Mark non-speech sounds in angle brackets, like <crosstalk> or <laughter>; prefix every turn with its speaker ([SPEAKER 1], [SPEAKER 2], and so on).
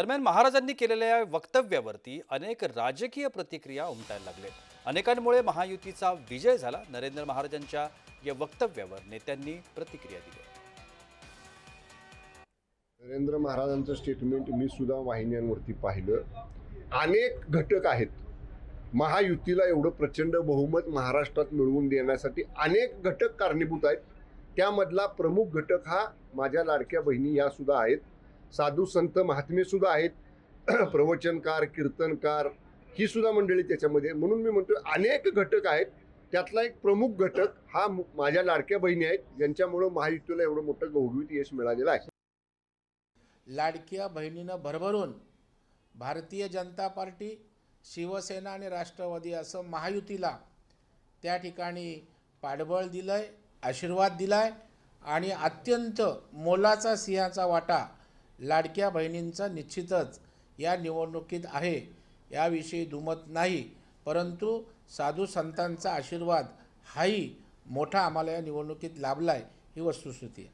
[SPEAKER 1] दरम्यान महाराजांनी केलेल्या या वक्तव्यावरती अनेक राजकीय प्रतिक्रिया उमटायला लागले. अनेकांमुळे महायुतीचा विजय झाला. नरेंद्र महाराजांच्या या वक्तव्यावर नेत्यांनी प्रतिक्रिया दिली.
[SPEAKER 2] नरेंद्र महाराजांचं स्टेटमेंट मी सुद्धा वाहिन्यांवरती पाहिलं. अनेक घटक आहेत. महायुतीला एवढं प्रचंड बहुमत महाराष्ट्रात मिळवून देण्यासाठी अनेक घटक कारणीभूत आहेत. त्यामधला प्रमुख घटक हा माझ्या लाडक्या बहिणी या सुद्धा आहेत. साधू संत महात्मे सुद्धा आहेत. <clears throat> प्रवचनकार कीर्तनकार ही सुद्धा मंडळी त्याच्यामध्ये. म्हणून मी म्हणतो अनेक घटक आहेत. त्यातला एक प्रमुख घटक हा माझ्या लाडक्या बहिणी आहेत. ज्यांच्यामुळं महायुतीला एवढं मोठं गौरवित यश मिळालेलं आहे.
[SPEAKER 3] लाडक्या बहिणीनं भरभरून भारतीय जनता पार्टी शिवसेना आणि राष्ट्रवादी असं महायुतीला त्या ठिकाणी पाठबळ दिलं आहे आशीर्वाद दिला आहे आणि अत्यंत मोलाचा सिंहाचा वाटा लाडक्या बहिणींचा निश्चितच या निवडणुकीत आहे. याविषयी दुमत नाही. परंतु साधू संतांचा आशीर्वाद हाही मोठा आम्हाला या निवडणुकीत लाभला आहे ही वस्तुस्थिती आहे.